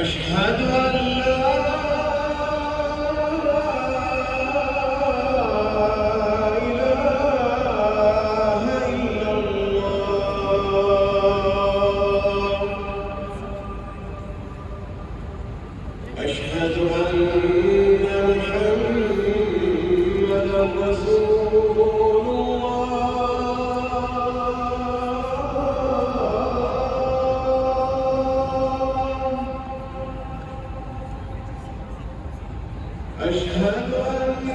أشهد أن أشهد أن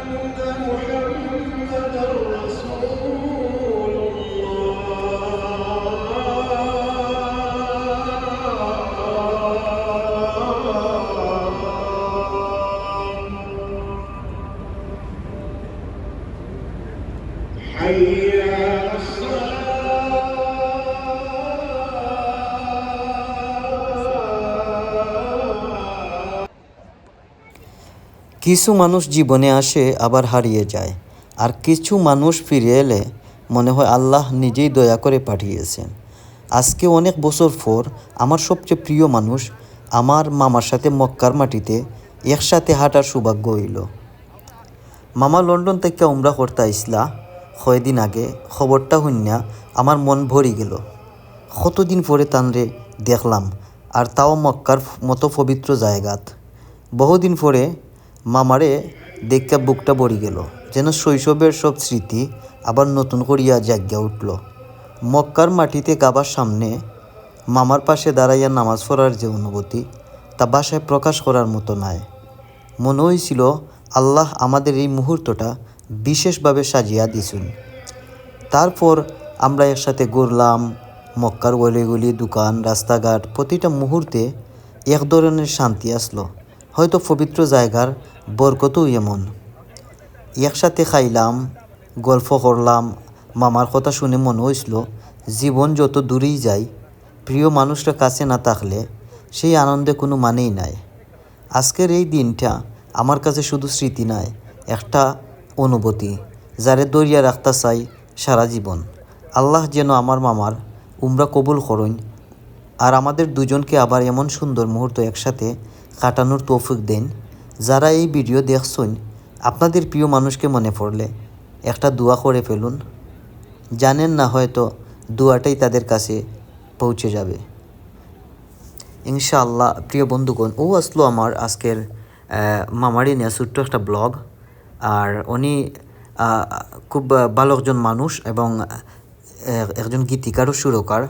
محمدا رسول الله. حي কিছু মানুষ জীবনে আসে, আবার হারিয়ে যায়। আর কিছু মানুষ ফিরে এলে মনে হয় আল্লাহ নিজেই দয়া করে পাঠিয়েছেন। আজকে অনেক বছর পর আমার সবচেয়ে প্রিয় মানুষ আমার মামার সাথে মক্কার মাটিতে একসাথে হাঁটার সৌভাগ্য হইল। মামা লন্ডন থেকে উমরা করতে আইসলা কয়দিন আগে খবরটা শুনিয়া আমার মন ভরি গেল। কতদিন পরে তানরে দেখলাম, আর তাও মক্কার মতো পবিত্র জায়গাত। বহুদিন পরে মামারে দেখা বুকটা ভরি গেল। যেন শৈশবের সব স্মৃতি আবার নতুন করিয়া জাগিয়া উঠল। মক্কার মাটিতে গাবার সামনে মামার পাশে দাঁড়াইয়া নামাজ পড়ার যে অনুভূতি, তা বাসায় প্রকাশ করার মতো নয় মনে হয়েছিল আল্লাহ আমাদের এই মুহূর্তটা বিশেষভাবে সাজিয়া দিছুন। তারপর আমরা একসাথে ঘুরলাম, মক্কার গলিগুলি, দোকান, রাস্তাঘাট, প্রতিটা মুহূর্তে এক ধরনের শান্তি আসলো। হয়তো পবিত্র জায়গার বরকতও এমন। একসাথে খাইলাম, গল্প করলাম, মামার কথা শুনে মনে হয়েছিল জীবন যত দূরেই যায়, প্রিয় মানুষরা কাছে না থাকলে সেই আনন্দে কোনো মানেই নাই। আজকের এই দিনটা আমার কাছে শুধু স্মৃতি নয় একটা অনুভূতি, যারে দরিয়া রাখতে চাই সারা জীবন। আল্লাহ যেন আমার মামার উমরা কবুল করুন, আর আমাদের দুজনকে আবার এমন সুন্দর মুহূর্ত একসাথে কাটানোর তৌফিক দেন যারা এই ভিডিও দেখছেন, আপনাদের প্রিয় মানুষকে মনে পড়লে একটা দোয়া করে ফেলুন। জানেন না হয়তো দোয়াটাই তাদের কাছে পৌঁছে যাবে। ইনশাআল্লাহ, প্রিয় বন্ধুগণ, ও আসলো আমার আজকের মামারি নিয়ে ছোট্ট একটা ব্লগ। আর উনি খুব ভালো একজন মানুষ এবং একজন গীতিকারও সুরকার।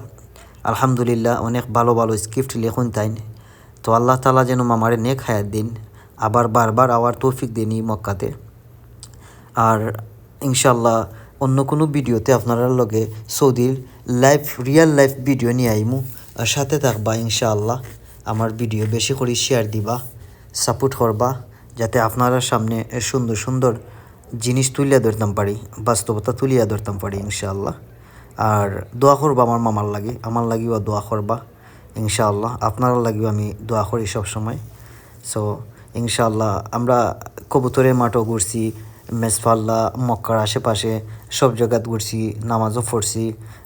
আলহামদুলিল্লাহ, অনেক ভালো ভালো স্ক্রিপ্ট লেখুন তাই। তো আল্লাহ তালা যেন মামারে নেক হায়াত দিন। আবার বারবার আওয়ার তৌফিক দিন এই মক্কাতে। আর ইনশাল্লাহ অন্য কোনো ভিডিওতে আপনারা লগে সৌদির লাইভ রিয়েল লাইফ ভিডিও নিয়ে আইমু। আর সাথে থাকবা ইনশাআল্লাহ। আমার ভিডিও বেশি করে শেয়ার দিবা সাপোর্ট করবা, যাতে আপনারা সামনে সুন্দর সুন্দর জিনিস তুলিয়া ধরতাম পারি, বাস্তবতা তুলিয়া ধরতাম পারি ইনশাআল্লাহ। আর দোয়া করবা আমার মামার লাগে, আমার লাগিও দোয়া করবা ইনশাআল্লাহ। আপনারা লাগিও আমি দোয়া করি সবসময়। সো ইনশাআল্লাহ আমরা কবুতরের মাঠও ঘুরছি মেজফাল্লা মক্কার আশেপাশে সব জায়গাত ঘুরছি নামাজও পড়ছি।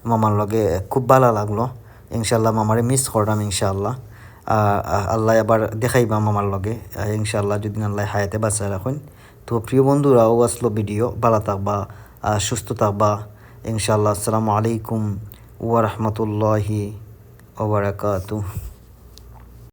মামার লগে খুব ভালো লাগল। ইনশাল্লাহ মামারে মিস করলাম ইনশাআল্লাহ। আহ, আল্লাহ আবার দেখাইবা মামার লগে। ইনশাল্লাহ যদি আল্লাহ হায়াতে বাঁচায় রাখুন। তো প্রিয় বন্ধুরাও আসলো ভিডিও ভালো থাকবা সুস্থ থাকবা। ইনশাল্লাহ আসসালামু আলাইকুম ওয়া বারাকাতুহু।